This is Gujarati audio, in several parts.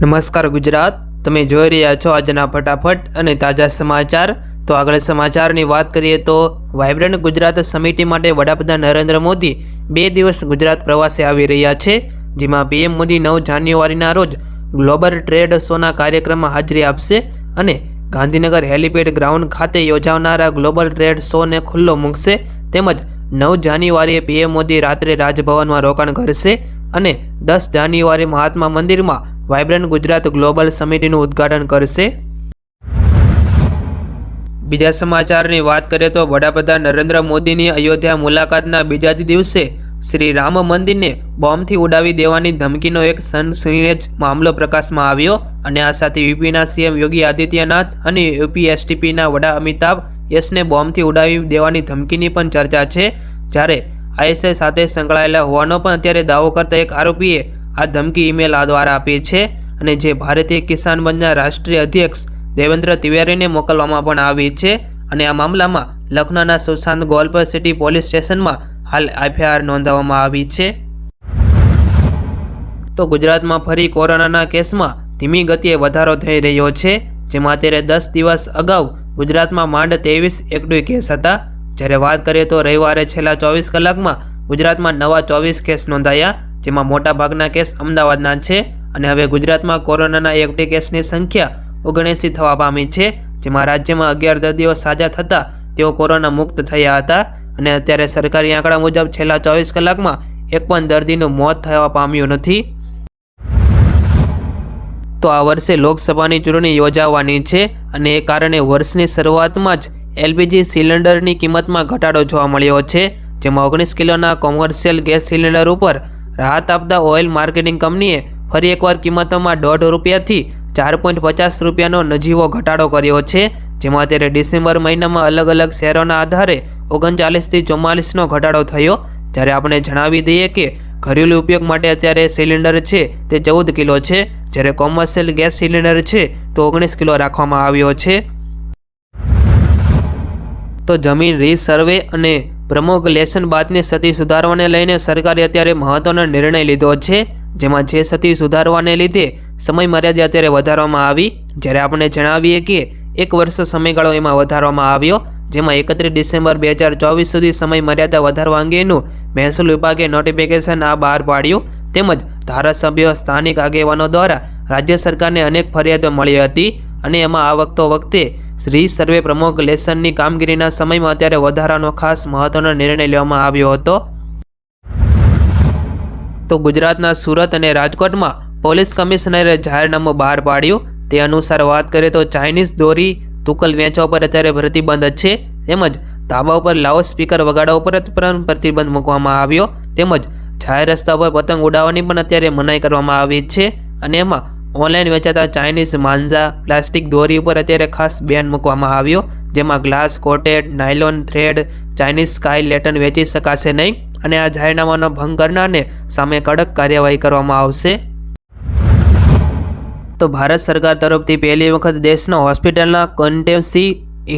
નમસ્કાર ગુજરાત, તમે જોઈ રહ્યા છો આજના ફટાફટ અને તાજા સમાચાર. તો આગળ સમાચારની વાત કરીએ તો વાઇબ્રન્ટ ગુજરાત સમિતિ માટે વડાપ્રધાન નરેન્દ્ર મોદી બે દિવસ ગુજરાત પ્રવાસે આવી રહ્યા છે, જેમાં પીએમ મોદી નવ જાન્યુઆરીના રોજ ગ્લોબલ ટ્રેડ શોના કાર્યક્રમમાં હાજરી આપશે અને ગાંધીનગર હેલિપેડ ગ્રાઉન્ડ ખાતે યોજાનારા ગ્લોબલ ટ્રેડ શોને ખુલ્લો મૂકશે. તેમજ નવ જાન્યુઆરીએ પીએમ મોદી રાત્રે રાજભવનમાં રોકાણ કરશે અને દસ જાન્યુઆરી મહાત્મા મંદિરમાં વાઇબ્રન્ટ ગુજરાત ગ્લોબલ સમિતિનું ઉદ્ઘાટન કરશે. બીજા સમાચારની વાત કરીએ તો વડાપ્રધાન નરેન્દ્ર મોદીની અયોધ્યા મુલાકાતના બીજા જ દિવસે શ્રી રામ મંદિરને બોમ્બથી ઉડાવી દેવાની ધમકીનો એક સનસનીજ મામલો પ્રકાશમાં આવ્યો અને આ સાથે યુપીના સીએમ યોગી આદિત્યનાથ અને યુપી એસટીપીના વડા અમિતાભ યશને બોમ્બથી ઉડાવી દેવાની ધમકીની પણ ચર્ચા છે. જ્યારે આઈએસઆઈ સાથે સંકળાયેલા હોવાનો પણ અત્યારે દાવો કરતા એક આરોપીએ આ ધમકી ઈમેલ આ દ્વારા આપી છે અને જે ભારતીય કિસાન બંધના રાષ્ટ્રીય અધ્યક્ષ દેવેન્દ્ર તિવારીને મોકલવામાં પણ આવી છે અને આ મામલામાં લખનૌના સુશાંત ગોલપર સિટી પોલીસ સ્ટેશનમાં હાલ એફઆઈઆર નોંધાવવામાં આવી છે. તો ગુજરાતમાં ફરી કોરોનાના કેસમાં ધીમી ગતિએ વધારો થઈ રહ્યો છે, જેમાં અત્યારે દસ દિવસ અગાઉ ગુજરાતમાં માંડ ત્રેવીસ એકડું કેસ હતા. જ્યારે વાત કરીએ તો રવિવારે છેલ્લા ચોવીસ કલાકમાં ગુજરાતમાં નવા ચોવીસ કેસ નોંધાયા. જેમાં મોટાભાગના કેસ અમદાવાદના છે અને હવે ગુજરાતમાં કોરોનાના એકટી કેસની સંખ્યા ઓગણએંસી થવા પામી છે. જેમાં રાજ્યમાં અગિયાર દર્દીઓ સાજા થતાં તેઓ કોરોના મુક્ત થયા હતા અને અત્યારે સરકારી આંકડા મુજબ છેલ્લા ચોવીસ કલાકમાં એક પણ દર્દીનું મોત થવા પામ્યું નથી. તો આ વર્ષે લોકસભાની ચૂંટણી યોજાવાની છે અને એ કારણે વર્ષની શરૂઆતમાં જ એલપીજી સિલિન્ડરની કિંમતમાં ઘટાડો જોવા મળ્યો છે. જેમાં ઓગણીસ કિલોના કોમર્શિયલ ગેસ સિલિન્ડર ઉપર રાહત આપતા ઓઇલ માર્કેટિંગ કંપનીએ ફરી એકવાર કિંમતોમાં દોઢ રૂપિયાથી ચાર પોઈન્ટ પચાસ રૂપિયાનો નજીવો ઘટાડો કર્યો છે, જેમાં અત્યારે ડિસેમ્બર મહિનામાં અલગ અલગ શેરોના આધારે ઓગણચાલીસથી ચુમ્માલીસનો ઘટાડો થયો. જ્યારે આપણે જણાવી દઈએ કે ઘરેલું ઉપયોગ માટે અત્યારે સિલિન્ડર છે તે ચૌદ કિલો છે, જ્યારે કોમર્શિયલ ગેસ સિલિન્ડર છે તો ઓગણીસ કિલો રાખવામાં આવ્યો છે. તો જમીન રીસર્વે અને પ્રમોગલેશન બાદની સતી સુધારવાને લઈને સરકારે અત્યારે મહત્વનો નિર્ણય લીધો છે, જેમાં જે સતી સુધારવાને લીધે સમય મર્યાદા અત્યારે વધારવામાં આવી, જ્યારે આપણે જણાવીએ કે એક વર્ષ સમયગાળો એમાં વધારવામાં આવ્યો, જેમાં એકત્રીસ ડિસેમ્બર બે હજાર ચોવીસ સુધી સમય મર્યાદા વધારવા અંગેનું મહેસૂલ વિભાગે નોટિફિકેશન આ બહાર પાડ્યું, તેમજ ધારાસભ્યો, સ્થાનિક આગેવાનો દ્વારા રાજ્ય સરકારને અનેક ફરિયાદો મળી હતી અને એમાં આ વખતો વખતે શ્રી સર્વે પ્રમુખ લેસનની કામગીરીના સમયમાં અત્યારે વધારાનો ખાસ મહત્વનો નિર્ણય લેવામાં આવ્યો હતો. તો ગુજરાતના સુરત અને રાજકોટમાં પોલીસ કમિશનરે જાહેરનામું બહાર પાડ્યું. તે અનુસાર વાત કરીએ તો ચાઇનીઝ દોરી તુકલ વેચવા પર અત્યારે પ્રતિબંધ છે. તેમજ ધાબા ઉપર લાઉડ સ્પીકર વગાડવા ઉપર પણ પ્રતિબંધ મૂકવામાં આવ્યો. તેમજ જાહેર રસ્તા પર પતંગ ઉડાવવાની પણ અત્યારે મનાઈ કરવામાં આવી છે. અને એમાં ઓનલાઈન વેચાતા ચાઇનીઝ માંઝા પ્લાસ્ટિક દોરી ઉપર અત્યારે ખાસ બેન મૂકવામાં આવ્યો, જેમાં glass, coated, nylon, thread Chinese sky lantern વેચી શકાશે નહીં અને આ જાહેરનામાનો ભંગ કરનારને સામે કડક કાર્યવાહી કરવામાં આવશે. તો ભારત સરકાર તરફથી પહેલી વખત દેશના હોસ્પિટલના કન્ટેન્સી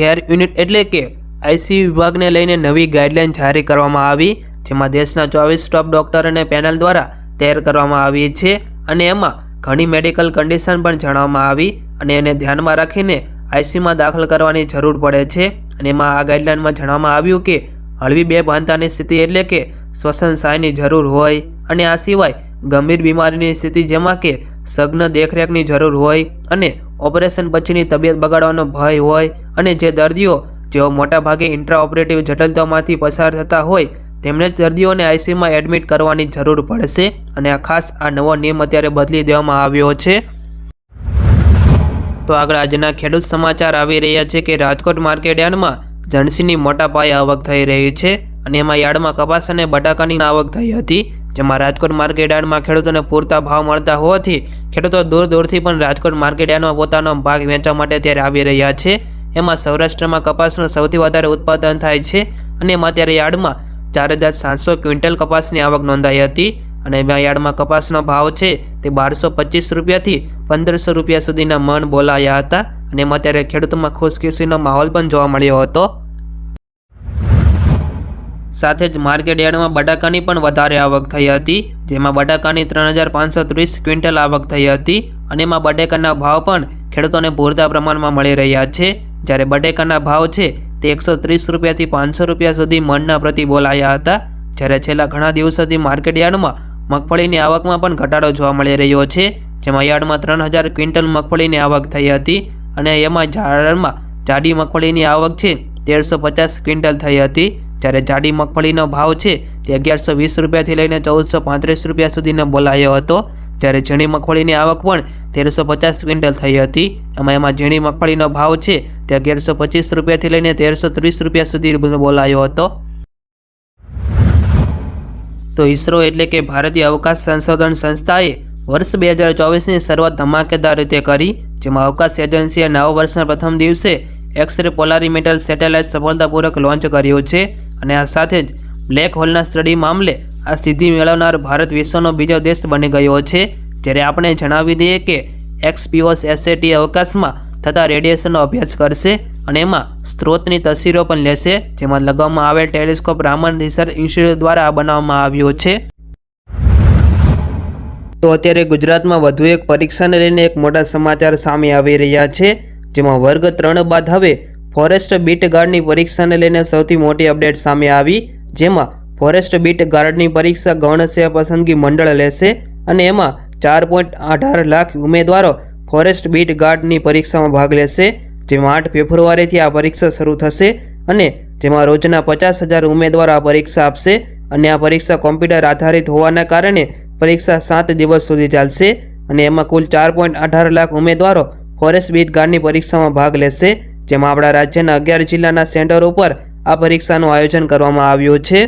એર યુનિટ એટલે કે આઈસીયુ વિભાગને લઈને નવી ગાઈડલાઇન જારી કરવામાં આવી, જેમાં દેશના ચોવીસ ટોપ ડોક્ટર અને પેનલ દ્વારા તૈયાર કરવામાં આવી છે અને એમાં ઘણી મેડિકલ કન્ડિશન પણ જણાવવામાં આવી અને એને ધ્યાનમાં રાખીને આઈસીયુમાં દાખલ કરવાની જરૂર પડે છે. અને એમાં આ ગાઈડલાઇનમાં જણાવવામાં આવ્યું કે, હળવી બે ભાનતાની સ્થિતિ એટલે કે શ્વસન સહાયની જરૂર હોય અને આ સિવાય ગંભીર બીમારીની સ્થિતિ જેમાં કે સઘન દેખરેખની જરૂર હોય અને ઓપરેશન પછીની તબિયત બગાડવાનો ભય હોય અને જે દર્દીઓ જેઓ મોટાભાગે ઇન્ટ્રા ઓપરેટિવ જટિલતામાંથી પસાર થતા હોય તેમને જ દર્દીઓને આઈસીયુમાં એડમિટ કરવાની જરૂર પડશે અને આ ખાસ આ નવો નિયમ અત્યારે બદલી દેવામાં આવ્યો છે. તો આગળ આજના ખેડૂત સમાચાર આવી રહ્યા છે કે રાજકોટ માર્કેટ યાર્ડમાં જણસીની મોટા પાયે આવક થઈ રહી છે અને એમાં યાર્ડમાં કપાસ અને બટાકાની આવક થઈ હતી. જેમાં રાજકોટ માર્કેટ યાર્ડમાં ખેડૂતોને પૂરતા ભાવ મળતા હોવાથી ખેડૂતો દૂર દૂરથી પણ રાજકોટ માર્કેટ યાર્ડમાં પોતાનો ભાગ વેચવા માટે ત્યારે આવી રહ્યા છે. એમાં સૌરાષ્ટ્રમાં કપાસનું સૌથી વધારે ઉત્પાદન થાય છે અને એમાં ત્યારે યાર્ડમાં ચાર હજાર સાતસો ક્વિન્ટલ કપાસની આવક નોંધાઈ હતી અને યાર્ડમાં કપાસનો ભાવ છે તે બારસો પચીસ રૂપિયાથી પંદરસો રૂપિયા સુધીના મણ બોલાયા હતા અને એમાં ત્યારે ખેડૂતોમાં ખુશખુશીનો માહોલ પણ જોવા મળ્યો હતો. સાથે જ માર્કેટ યાર્ડમાં બટાકાની પણ વધારે આવક થઈ હતી, જેમાં બટાકાની ત્રણ હજાર પાંચસો ત્રીસ ક્વિન્ટલ આવક થઈ હતી અને એમાં બટેકાના ભાવ પણ ખેડૂતોને પૂરતા પ્રમાણમાં મળી રહ્યા છે. જ્યારે બટેકાના ભાવ છે તે એકસો ત્રીસ રૂપિયાથી પાંચસો રૂપિયા સુધી મણના પ્રતિ બોલાયા હતા, જ્યારે છેલ્લા ઘણા દિવસોથી માર્કેટ યાર્ડમાં મગફળીની આવકમાં પણ ઘટાડો જોવા મળી રહ્યો છે, જેમાં યાર્ડમાં ત્રણ હજાર ક્વિન્ટલ મગફળીની આવક થઈ હતી અને એમાં ઝાડમાં જાડી મગફળીની આવક છે, તેરસો પચાસ ક્વિન્ટલ થઈ હતી, જ્યારે જાડી મગફળીનો ભાવ છે, તે અગિયારસો વીસ રૂપિયાથી લઈને ચૌદસો પાંત્રીસ રૂપિયા સુધીનો બોલાયો હતો, જ્યારે ઝીણી મગફળીની આવક પણ તેરસો પચાસ ક્વિન્ટલ થઈ હતી. એમાં એમાં ઝીણી મગફળીનો ભાવ છે તે અગિયારસો પચીસ રૂપિયાથી લઈને તેરસો ત્રીસ રૂપિયા સુધી બોલાયો હતો. તો ઇસરો એટલે કે ભારતીય અવકાશ સંશોધન સંસ્થાએ વર્ષ બે હજાર ચોવીસની શરૂઆત ધમાકેદાર રીતે કરી, જેમાં અવકાશ એજન્સીએ નવા વર્ષના પ્રથમ દિવસે એક્સરે પોલારીમીટર સેટેલાઇટ સફળતાપૂર્વક લોન્ચ કર્યું છે અને આ સાથે જ બ્લેક હોલના સ્ટડી મામલે આ સિદ્ધિ મેળવનાર ભારત વિશ્વનો બીજો દેશ બની ગયો છે. જ્યારે આપણે જણાવી દઈએ કે એક્સપીઓસ એસએટી અવકાશમાં થતા રેડિયેશનનો અભ્યાસ કરશે અને એમાં સ્ત્રોતની તસવીરો પણ લેશે, જેમાં લગાવવામાં આવેલ ટેલિસ્કોપ રામન રિસર્ચ ઇન્સ્ટિટ્યૂટ દ્વારા બનાવવામાં આવ્યો છે. તો અત્યારે ગુજરાતમાં વધુ એક પરીક્ષાને લઈને એક મોટા સમાચાર સામે આવી રહ્યા છે, જેમાં વર્ગ ત્રણ બાદ હવે ફોરેસ્ટ બીટ ગાર્ડની પરીક્ષાને લઈને સૌથી મોટી અપડેટ સામે આવી, જેમાં ફોરેસ્ટ બીટ ગાર્ડની પરીક્ષા ગૌણ સેવા પસંદગી મંડળ લેશે અને એમાં ચાર પોઈન્ટ અઢાર લાખ ઉમેદવારો ફોરેસ્ટ બીટ ગાર્ડની પરીક્ષામાં ભાગ લેશે, જેમાં આઠ ફેબ્રુઆરીથી આ પરીક્ષા શરૂ થશે અને જેમાં રોજના પચાસ હજાર ઉમેદવારો આ પરીક્ષા આપશે અને આ પરીક્ષા કોમ્પ્યુટર આધારિત હોવાના કારણે પરીક્ષા સાત દિવસ સુધી ચાલશે અને એમાં કુલ ચાર પોઈન્ટ અઢાર લાખ ઉમેદવારો ફોરેસ્ટ બીટ ગાર્ડની પરીક્ષામાં ભાગ લેશે, જેમાં આપણા રાજ્યના અગિયાર જિલ્લાના સેન્ટર ઉપર આ પરીક્ષાનું આયોજન કરવામાં આવ્યું છે.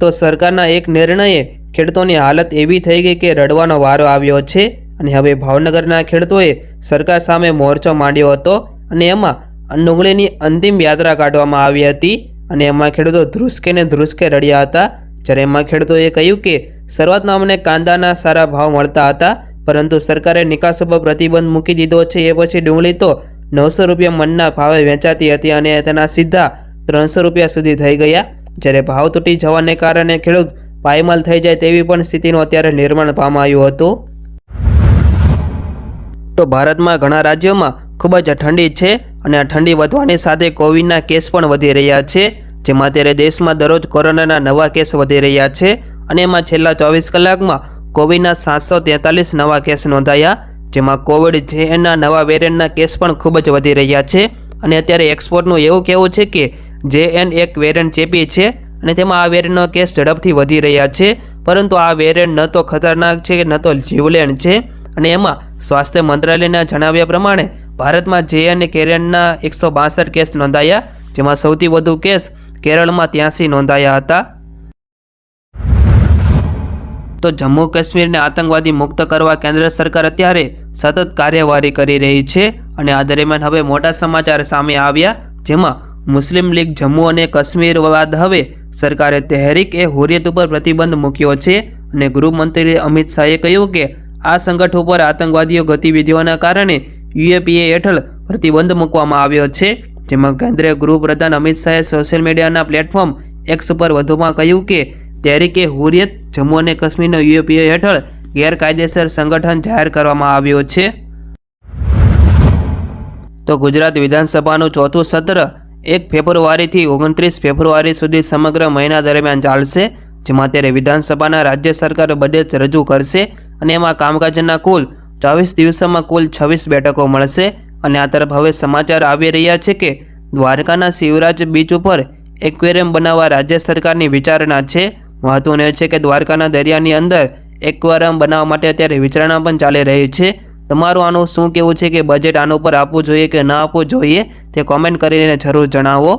તો સરકારના એક નિર્ણયે ખેડૂતોની હાલત એવી થઈ ગઈ કે રડવાનો વારો આવ્યો છે અને હવે ભાવનગરના ખેડૂતોએ સરકાર સામે મોરચો માંડ્યો હતો અને એમાં ડુંગળીની અંતિમ યાત્રા કાઢવામાં આવી હતી અને એમાં ખેડૂતો ધ્રુસકે ને ધ્રુસકે રડ્યા હતા. જ્યારે એમાં ખેડૂતોએ કહ્યું કે શરૂઆતમાં અમને કાંદાના સારા ભાવ મળતા હતા, પરંતુ સરકારે નિકાસ ઉપર પ્રતિબંધ મૂકી દીધો છે. એ પછી ડુંગળી તો નવસો રૂપિયા મનના ભાવે વેચાતી હતી અને તેના સીધા ત્રણસો રૂપિયા સુધી થઈ ગયા. જ્યારે ભાવ તૂટી જવાને કારણે ખેડૂત પાયમાલ થઈ જાય તેવી પણ સ્થિતિનું અત્યારે નિર્માણ પામાયું હતું. તો ભારતમાં ઘણા રાજ્યોમાં ખૂબ જ ઠંડી છે અને આ ઠંડી વધવાની સાથે કોવિડના કેસ પણ વધી રહ્યા છે, જેમાં અત્યારે દેશમાં દરરોજ કોરોનાના નવા કેસ વધી રહ્યા છે અને એમાં છેલ્લા ચોવીસ કલાકમાં કોવિડના સાતસો તેતાલીસ નવા કેસ નોંધાયા, જેમાં કોવિડ જેના નવા વેરિયન્ટના કેસ પણ ખૂબ જ વધી રહ્યા છે અને અત્યારે એક્સપોર્ટનું એવું કહેવું છે કે જે એન એક વેરિયન્ટ ચેપી છે અને તેમાં આ વેરિયન્ટનો કેસ ઝડપથી વધી રહ્યા છે. પરંતુ આ વેરિયન્ટ ન તો ખતરનાક છે કે ન તો જીવલેણ છે. અને એમાં સ્વાસ્થ્ય મંત્રાલયના જણાવ્યા પ્રમાણે ભારતમાં જે અને કેરળના એકસો બાસઠ કેસ નોંધાયા, જેમાં સૌથી વધુ કેસ કેરળમાં ત્યાંસી નોંધાયા હતા. તો જમ્મુ કાશ્મીરને આતંકવાદી મુક્ત કરવા કેન્દ્ર સરકાર અત્યારે સતત કાર્યવાહી કરી રહી છે. અને આ દરમિયાન હવે મોટા સમાચાર સામે આવ્યા, જેમાં મુસ્લિમ લીગ જમ્મુ અને કાશ્મીર બાદ હવે સરકારે તહેરીક એ હુરિયત ઉપર પ્રતિબંધ મૂક્યો છે અને ગૃહમંત્રી અમિત શાહે કહ્યું કે આ સંગઠન ઉપર આતંકવાદીઓ ગતિવિધિઓના કારણે યુએપીએ હેઠળ પ્રતિબંધ મૂકવામાં આવ્યો છે. જેમાં કેન્દ્રીય ગૃહપ્રધાન અમિત શાહે સોશિયલ મીડિયાના પ્લેટફોર્મ એક્સ પર વધુમાં કહ્યું કે તહેરીકે હુરિયત જમ્મુ અને કાશ્મીરનો યુએપીએ હેઠળ ગેરકાયદેસર સંગઠન જાહેર કરવામાં આવ્યો છે. તો ગુજરાત વિધાનસભાનું ચોથું સત્ર એક ફેબ્રુઆરીથી ઓગણત્રીસ ફેબ્રુઆરી સુધી સમગ્ર મહિના દરમિયાન ચાલશે, જેમાં અત્યારે વિધાનસભાના રાજ્ય સરકાર બજેટ રજૂ કરશે અને એમાં કામકાજના કુલ ચોવીસ દિવસોમાં કુલ છવ્વીસ બેઠકો મળશે. અને આ તરફ હવે સમાચાર આવી રહ્યા છે કે દ્વારકાના શિવરાજ બીચ ઉપર એક્વેરિયમ બનાવવા રાજ્ય સરકારની વિચારણા છે. મહત્વનું એ છે કે દ્વારકાના દરિયાની અંદર એક્વેરિયમ બનાવવા માટે અત્યારે વિચારણા પણ ચાલી રહી છે. તમારું આનું શું કહેવું છે કે બજેટ આના ઉપર આપવું જોઈએ કે ન આપવું જોઈએ તે કોમેન્ટ કરીને જરૂર જણાવો.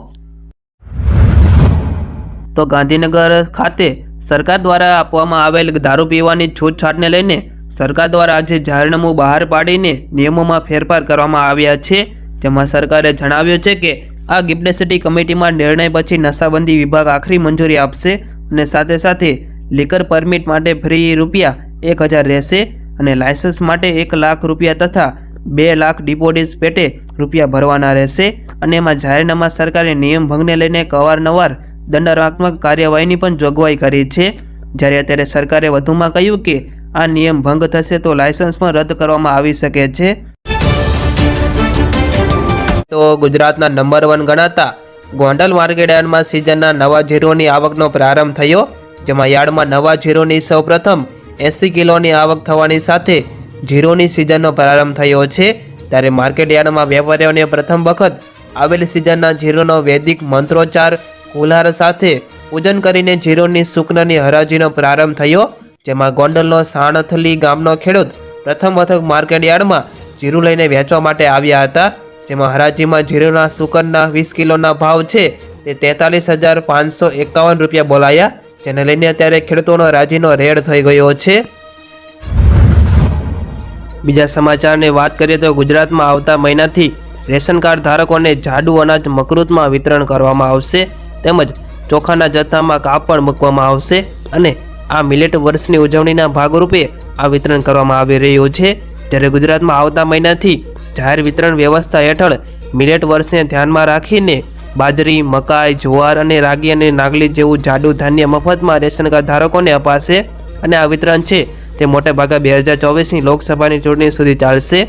તો ગાંધીનગર ખાતે સરકાર દ્વારા આપવામાં આવેલ દારૂ પીવાની છૂટછાટને લઈને સરકાર દ્વારા આજે જાહેરનામું બહાર પાડીને નિયમોમાં ફેરફાર કરવામાં આવ્યા છે. જેમાં સરકારે જણાવ્યું છે કે આ ગિફ્ટ સિટી કમિટીમાં નિર્ણય પછી નશાબંધી વિભાગ આખરી મંજૂરી આપશે અને સાથે સાથે લીકર પરમિટ માટે ફ્રી રૂપિયા એક હજાર રહેશે. અને લાયસન્સ માટે એક લાખ રૂપિયા તથા બે લાખ ડિપોઝિટ પેટે રૂપિયા ભરવાના રહેશે અને એમાં જાહેરનામા સરકારે નિયમ ભંગને લઈને અવારનવાર દંડાત્મક કાર્યવાહીની પણ જોગવાઈ કરી છે. જ્યારે અત્યારે સરકારે વધુમાં કહ્યું કે આ નિયમ ભંગ થશે તો લાયસન્સ પણ રદ કરવામાં આવી શકે છે. તો ગુજરાતના નંબર વન ગણાતા ગોંડલ માર્કેટ સિઝનના નવા જીરોની આવકનો પ્રારંભ થયો, જેમાં યાર્ડમાં નવા જીરોની સૌપ્રથમ એંસી કિલોની આવક થવાની સાથે જીરોની સિઝનનો પ્રારંભ થયો છે. ત્યારે માર્કેટ યાર્ડમાં વેપારીઓને પ્રથમ વખત આવેલ સિઝનના જીરોનો વૈદિક મંત્રોચ્ચાર કુલ્હાર સાથે પૂજન કરીને જીરોની શુક્રની હરાજીનો પ્રારંભ થયો, જેમાં ગોંડલનો સાણથલી ગામનો ખેડૂત પ્રથમ વખત માર્કેટ યાર્ડમાં જીરું લઈને વેચવા માટે આવ્યા હતા, જેમાં હરાજીમાં જીરુના સુકરના વીસ કિલોના ભાવ છે તે તેતાલીસ હજાર પાંચસો એકાવન રૂપિયા બોલાયા. જેને લઈને અત્યારે ખેડૂતોનો રાજીનો રેડ થઈ ગયો છે. બીજા સમાચારની વાત કરીએ તો ગુજરાતમાં આવતા મહિનાથી રેશન કાર્ડ ધારકોને જાડુ અનાજ મકરૂતમાં વિતરણ કરવામાં આવશે તેમજ ચોખાના જથ્થામાં કાપ પણ મૂકવામાં આવશે અને આ મિલેટ વર્ષની ઉજવણીના ભાગરૂપે આ વિતરણ કરવામાં આવી રહ્યું છે. જ્યારે ગુજરાતમાં આવતા મહિનાથી જાહેર વિતરણ વ્યવસ્થા હેઠળ મિલેટ વર્ષને ધ્યાનમાં રાખીને બાજરી, મકાઈ, જુવાર અને રાગી અને નાગલી જેવું જાડુ ધાન્ય મફતમાં રેશન કાર્ડ ધારકોને અપાશે અને આ વિતરણ છે. તે મોટેભાગે બે હજાર ચોવીસની લોકસભાની ચૂંટણી સુધી ચાલશે.